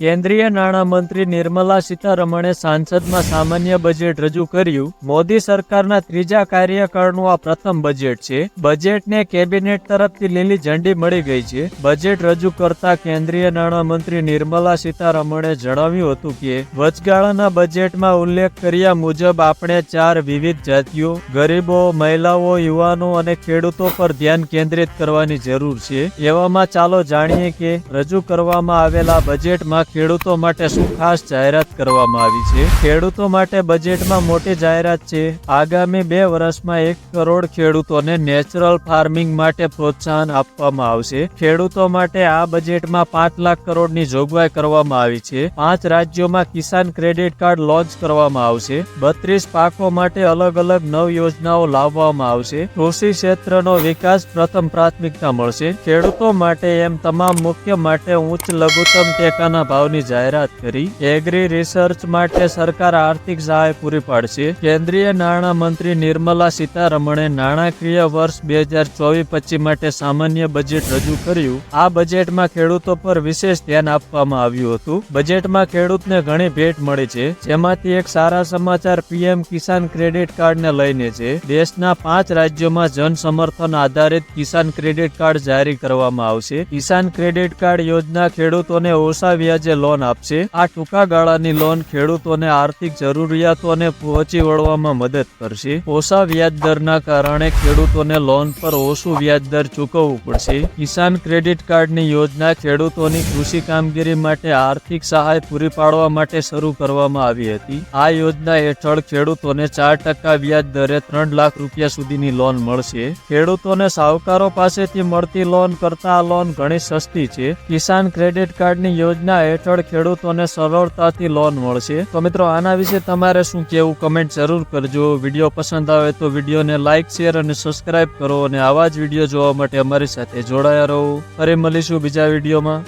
કેન્દ્રીય નાણામંત્રી નિર્મલા સીતારમણે સાંસદમાં સામાન્ય બજેટ રજૂ કર્યું, મોદી સરકારના ત્રીજા કાર્યકાળનું આ પ્રથમ બજેટ છે. બજેટને કેબિનેટ તરફથી લીલી ઝંડી મળી ગઈ છે. બજેટ રજૂ કરતા કેન્દ્રીય નાણામંત્રી નિર્મલા સીતારમણે જણાવ્યું હતું કે, વચગાળાના બજેટમાં ઉલ્લેખ કર્યા મુજબ આપણે ચાર વિવિધ જાતિઓ, ગરીબો, મહિલાઓ, યુવાનો અને ખેડૂતો પર ધ્યાન કેન્દ્રિત કરવાની જરૂર છે. એવામાં ચાલો જાણીએ કે, રજૂ કરવામાં આવેલા બજેટમાં ખેડૂતો માટે શું ખાસ જાહેરાત કરવામાં આવી છે? ખેડૂતો માટે બજેટમાં મોટી જાહેરાત છે. આગામી બે વર્ષમાં એક કરોડ ખેડૂતોને નેચરલ ફાર્મિંગ માટે પ્રોત્સાહન આપવામાં આવશે. ખેડૂતો માટે આ બજેટમાં પાંચ લાખ કરોડની જોગવાઈ કરવામાં આવી છે. પાંચ રાજ્યોમાં કિસાન ક્રેડિટ કાર્ડ લોન્ચ કરવામાં આવશે. બત્રીસ પાકો માટે અલગ અલગ નવ યોજનાઓ લાવવામાં આવશે. કૃષિ ક્ષેત્રનો વિકાસ પ્રથમ પ્રાથમિકતા મળશે. ખેડૂતો માટે એમ તમામ મુખ્ય માટે ઉચ્ચ લઘુત્તમ ટેકાના ભાવની જાહેરાત કરી. એગ્રી રિસર્ચ માટે સરકાર આર્થિક સહાય પૂરી પાડશે. કેન્દ્રીય નાણાં મંત્રી નિર્મલા સીતારમણે નાણાકીય વર્ષ બે હજાર ચોવીસ પચીસ માટે સામાન્ય બજેટ રજૂ કર્યું. આ બજેટમાં ખેડૂતો પર વિશેષ ધ્યાન આપવામાં આવ્યું હતું. બજેટમાં ખેડૂતને ઘણી ભેટ મળી છે. જેમાંથી એક સારા સમાચાર પીએમ કિસાન ક્રેડિટ કાર્ડને લઈને છે. દેશના પાંચ રાજ્યોમાં જન સમર્થન આધારિત કિસાન ક્રેડિટ કાર્ડ જારી કરવામાં આવશે. કિસાન ક્રેડિટ કાર્ડ યોજના ખેડૂતોને ઓછા વ્યાજે લોન આપશે, આ ટૂંકા ગાળાની લોન ખેડૂતોને આર્થિક જરૂરિયાતોને પહોંચી વળવામાં મદદ કરશે. ઓછા વ્યાજદરના કારણે ખેડૂતોને લોન પર ઓછું વ્યાજદર ચૂકવવું પડશે. કિસાન ક્રેડિટ કાર્ડની યોજના ખેડૂતોની કૃષિ કામગીરી માટે આર્થિક સહાય પૂરી પાડવા માટે શરૂ કરવામાં આવી હતી. આ યોજના હેઠળ ખેડૂતોને ચાર ટકા વ્યાજ દરે ત્રણ લાખ રૂપિયા સુધીની લોન મળશે. ખેડૂતોને સાહુકારો પાસેથી મળતી લોન કરતા આ લોન ઘણી સસ્તી છે. કિસાન ક્રેડિટ કાર્ડની યોજના હેઠળ ખેડૂતોને સરળતાથી લોન મળશે. તો મિત્રો, આના વિશે તમારે શું કહેવું કમેન્ટ જરૂર કરજો. વીડિયો પસંદ આવે તો વિડીયોને લાઇક શેર અને સબસ્ક્રાઇબ કરો અને આવા જ વીડિયો જોવા માટે અમારી સાથે જોડાયા રહો. ફરી મળીશું બીજા વિડીયોમાં.